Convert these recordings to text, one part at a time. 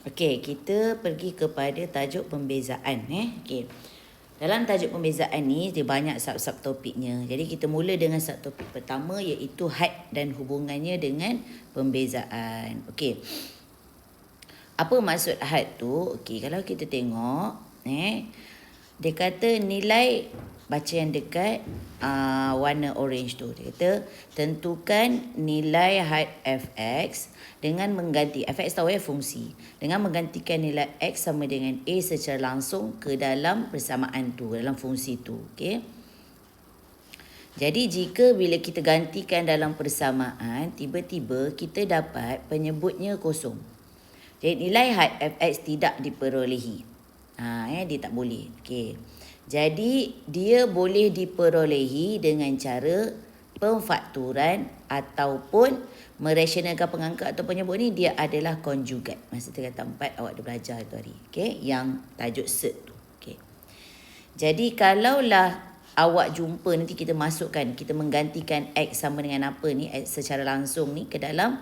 Okey, kita pergi kepada tajuk pembezaan eh. Okey. Dalam tajuk pembezaan ni dia banyak sub-sub topiknya. Jadi kita mula dengan sub topik pertama iaitu had dan hubungannya dengan pembezaan. Okey. Apa maksud had tu? Okey, kalau kita tengok eh dia kata nilai baca yang dekat uh, warna orange tu. Dia kata tentukan nilai height fx dengan mengganti fx tahu ya fungsi. Dengan menggantikan nilai x sama dengan a secara langsung ke dalam persamaan tu, dalam fungsi tu. Okey. Jadi jika bila kita gantikan dalam persamaan, tiba-tiba kita dapat penyebutnya kosong. Jadi nilai height fx tidak diperolehi. Ha, ya, dia tak boleh. Okey. Jadi dia boleh diperolehi dengan cara pemfakturan ataupun merasionalkan pengangkat atau penyebut ni dia adalah konjugat. Masa kata empat awak dah belajar tu hari. Okay? Yang tajuk cert tu. Okay. Jadi kalaulah awak jumpa nanti kita masukkan, kita menggantikan X sama dengan apa ni X secara langsung ni ke dalam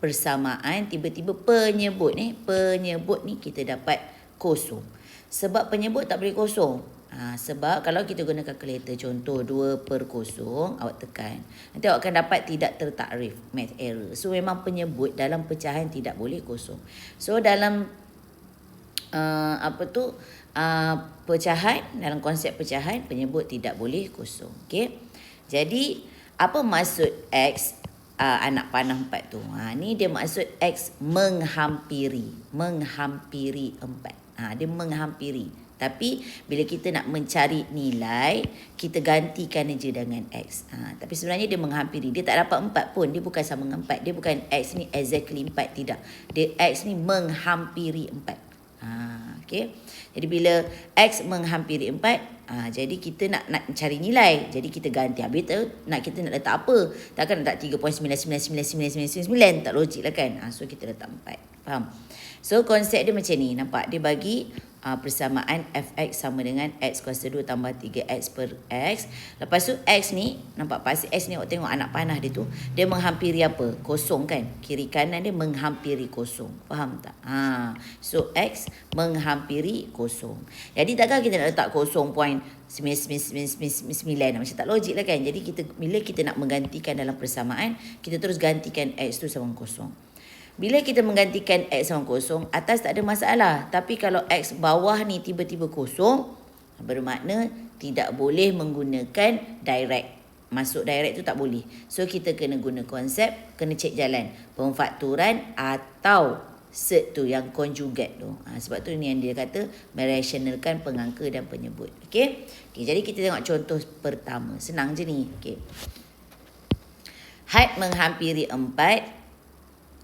persamaan tiba-tiba penyebut ni, penyebut ni kita dapat kosong. Sebab penyebut tak boleh kosong. Ha, sebab kalau kita guna kalkulator contoh 2 per 0 awak tekan nanti awak akan dapat tidak tertakrif math error. So memang penyebut dalam pecahan tidak boleh kosong. So dalam uh, apa tu uh, pecahan dalam konsep pecahan penyebut tidak boleh kosong. Okey. Jadi apa maksud x uh, anak panah 4 tu? Ha ni dia maksud x menghampiri, menghampiri 4. Ha dia menghampiri. Tapi bila kita nak mencari nilai, kita gantikan aja dengan X. Ha, tapi sebenarnya dia menghampiri. Dia tak dapat 4 pun. Dia bukan sama dengan 4. Dia bukan X ni exactly 4. Tidak. Dia X ni menghampiri 4. Ha, okay. Jadi bila X menghampiri 4, ha, jadi kita nak nak cari nilai. Jadi kita ganti. Habis tu nak kita nak letak apa? Takkan letak 3.9999999. Tak logik lah kan? Ha, so kita letak 4. Faham? So konsep dia macam ni. Nampak? Dia bagi uh, persamaan fx sama dengan x kuasa 2 tambah 3x per x. Lepas tu x ni, nampak pasti x ni awak tengok anak panah dia tu, dia menghampiri apa? Kosong kan? Kiri kanan dia menghampiri kosong. Faham tak? Ha. So x menghampiri kosong. Jadi takkan kita nak letak kosong point sembilan sembilan sembilan sembilan macam tak logik lah kan jadi kita bila kita nak menggantikan dalam persamaan kita terus gantikan x tu sama kosong bila kita menggantikan X sama kosong, atas tak ada masalah. Tapi kalau X bawah ni tiba-tiba kosong, bermakna tidak boleh menggunakan direct. Masuk direct tu tak boleh. So kita kena guna konsep, kena cek jalan. Pemfakturan atau set tu yang conjugate tu. Ha, sebab tu ni yang dia kata merasionalkan pengangka dan penyebut. Okay? okay? Jadi kita tengok contoh pertama. Senang je ni. Okay. Had menghampiri empat,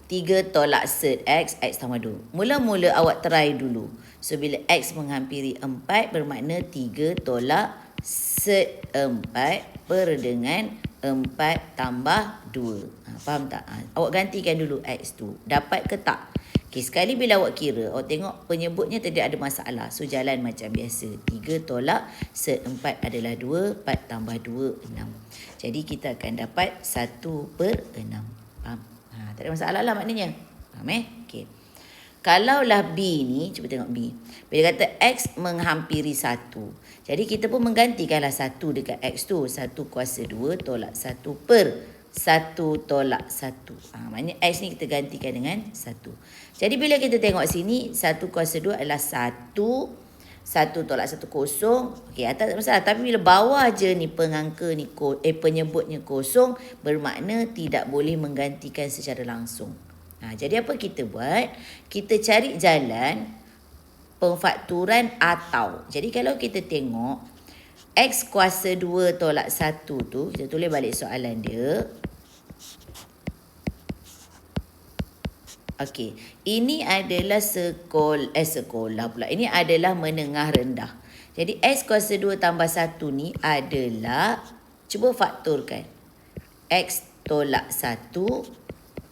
3 tolak set X, X tambah 2. Mula-mula awak try dulu. So, bila X menghampiri 4, bermakna 3 tolak set 4 per dengan 4 tambah 2. Ha, faham tak? Ha, awak gantikan dulu X tu. Dapat ke tak? Okay, sekali bila awak kira, awak tengok penyebutnya tidak ada masalah. So, jalan macam biasa. 3 tolak set 4 adalah 2, 4 tambah 2, 6. Jadi, kita akan dapat 1 per 6. Ha, tak ada masalah lah maknanya. Faham eh? Okay. Kalaulah B ni, cuba tengok B. Bila kata X menghampiri 1. Jadi kita pun menggantikanlah 1 dekat X tu. 1 kuasa 2 tolak 1 per 1 tolak 1. Ha, maknanya X ni kita gantikan dengan 1. Jadi bila kita tengok sini, 1 kuasa 2 adalah 1 satu tolak satu kosong. Okey, atas tak masalah. Tapi bila bawah je ni pengangka ni, eh penyebutnya kosong, bermakna tidak boleh menggantikan secara langsung. Ha, jadi apa kita buat? Kita cari jalan pemfakturan atau. Jadi kalau kita tengok, X kuasa 2 tolak 1 tu, kita tulis balik soalan dia. Okey, ini adalah sekolah eh sekolah pula. Ini adalah menengah rendah. Jadi x kuasa 2 tambah 1 ni adalah cuba fakturkan. x tolak 1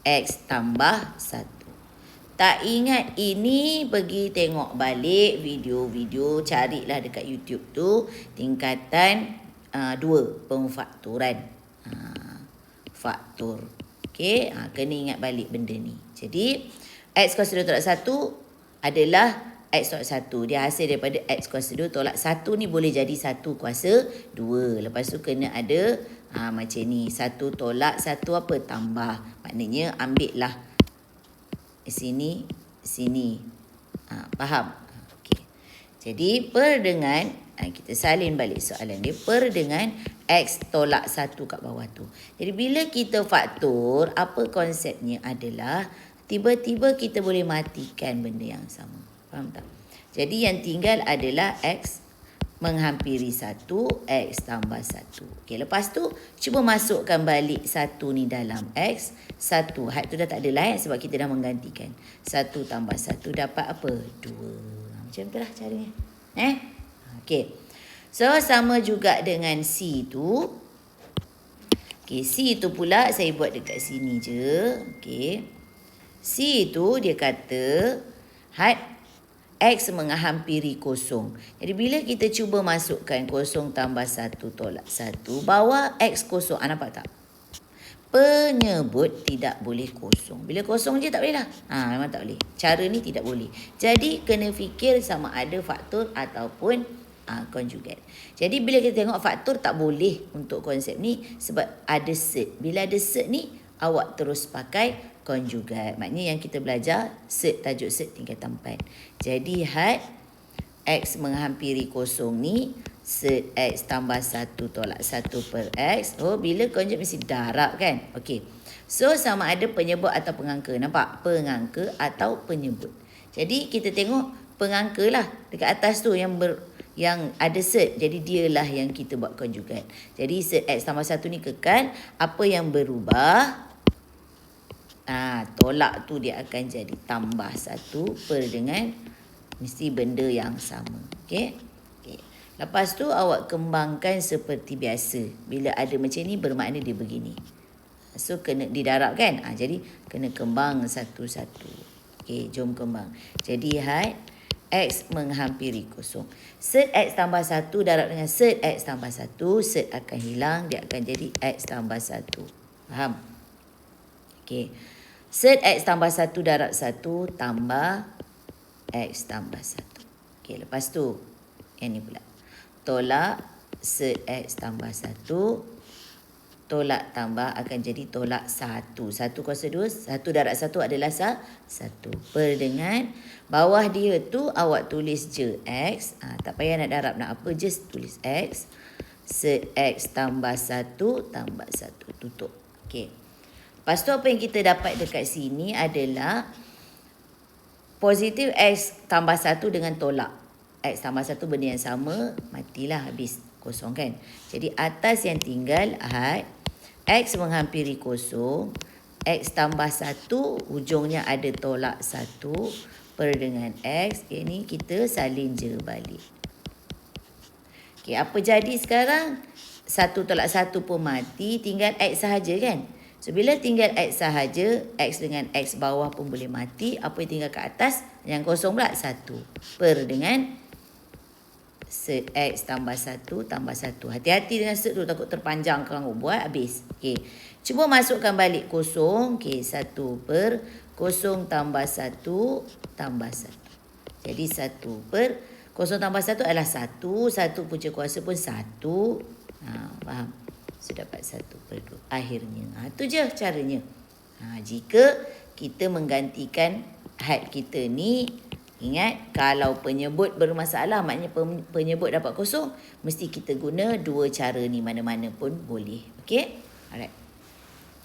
x tambah 1. Tak ingat ini pergi tengok balik video-video carilah dekat YouTube tu tingkatan uh, 2 pemfakturan. Uh, faktur. Okey, ha, kena ingat balik benda ni. Jadi, X kuasa 2 tolak 1, adalah X tolak 1. Dia hasil daripada X kuasa 2 tolak 1 ni boleh jadi 1 kuasa 2. Lepas tu kena ada ha, macam ni. 1 tolak 1 apa? Tambah. Maknanya ambil lah sini, sini. Ha, faham? Okay. Jadi per dengan, ha, kita salin balik soalan dia. Per dengan X tolak 1 kat bawah tu. Jadi bila kita faktor, apa konsepnya adalah tiba-tiba kita boleh matikan benda yang sama. Faham tak? Jadi yang tinggal adalah X menghampiri 1, X tambah 1. Okey, lepas tu cuba masukkan balik 1 ni dalam X. 1, had tu dah tak ada lain sebab kita dah menggantikan. 1 tambah 1 dapat apa? 2. Macam tu lah caranya. Eh? Okey. So, sama juga dengan C tu. Okey, C tu pula saya buat dekat sini je. Okey. C tu dia kata had X menghampiri kosong. Jadi bila kita cuba masukkan kosong tambah satu tolak satu, bawah X kosong. Ah, nampak tak? Penyebut tidak boleh kosong. Bila kosong je tak boleh lah. Ha, memang tak boleh. Cara ni tidak boleh. Jadi kena fikir sama ada faktor ataupun ha, conjugate. Jadi bila kita tengok faktor tak boleh untuk konsep ni sebab ada set. Bila ada set ni awak terus pakai conjugate. Maknanya yang kita belajar set tajuk set tingkatan 4. Jadi had x menghampiri kosong ni set x tambah 1 tolak 1 per x. Oh bila conjugate mesti darab kan? Okey. So sama ada penyebut atau pengangka. Nampak? Pengangka atau penyebut. Jadi kita tengok pengangka lah dekat atas tu yang ber, yang ada set. Jadi dialah yang kita buat conjugate. Jadi set x tambah 1 ni kekal. Apa yang berubah? Ah, tolak tu dia akan jadi tambah satu per dengan mesti benda yang sama. Okey. Okey. Lepas tu awak kembangkan seperti biasa. Bila ada macam ni bermakna dia begini. So kena didarab kan? Ah, jadi kena kembang satu-satu. Okey, jom kembang. Jadi had X menghampiri kosong. Set X tambah satu darab dengan set X tambah satu Set akan hilang. Dia akan jadi X tambah satu. Faham? Okey. Set X tambah 1 darab 1 tambah X tambah 1. Okey, lepas tu, yang ni pula. Tolak set X tambah 1. Tolak tambah akan jadi tolak 1. 1 kuasa 2, 1 darab 1 adalah 1. Per dengan bawah dia tu awak tulis je X. Ha, tak payah nak darab nak apa, just tulis X. Set X tambah 1 tambah 1. Tutup. Okey. Lepas tu apa yang kita dapat dekat sini adalah positif X tambah satu dengan tolak. X tambah satu benda yang sama, matilah habis kosong kan. Jadi atas yang tinggal ahad, X menghampiri kosong, X tambah satu, ujungnya ada tolak satu per dengan X. Ini kita salin je balik. Okay, apa jadi sekarang? Satu tolak satu pun mati, tinggal X sahaja kan? So bila tinggal X sahaja, X dengan X bawah pun boleh mati. Apa yang tinggal ke atas? Yang kosong pula satu. Per dengan set X tambah satu tambah satu. Hati-hati dengan set tu takut terpanjang kalau buat habis. Okay. Cuba masukkan balik kosong. Okay. Satu per kosong tambah satu tambah satu. Jadi satu per kosong tambah satu adalah satu. Satu punca kuasa pun satu. Ha, faham? So dapat satu per dua. Akhirnya. Ha, itu je caranya. Ha, jika kita menggantikan had kita ni. Ingat kalau penyebut bermasalah. Maknanya penyebut dapat kosong. Mesti kita guna dua cara ni. Mana-mana pun boleh. Okay. Alright.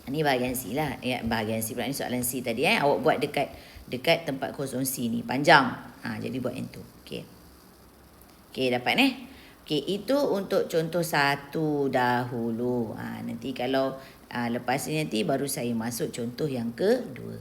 Ini bahagian C lah. Ya, bahagian C pula ni soalan C tadi. Eh. Awak buat dekat dekat tempat kosong C ni. Panjang. Ha, jadi buat yang tu. Okay. Okay dapat. Eh? Okey, itu untuk contoh satu dahulu. Ha, nanti kalau ha, lepas ni nanti baru saya masuk contoh yang kedua.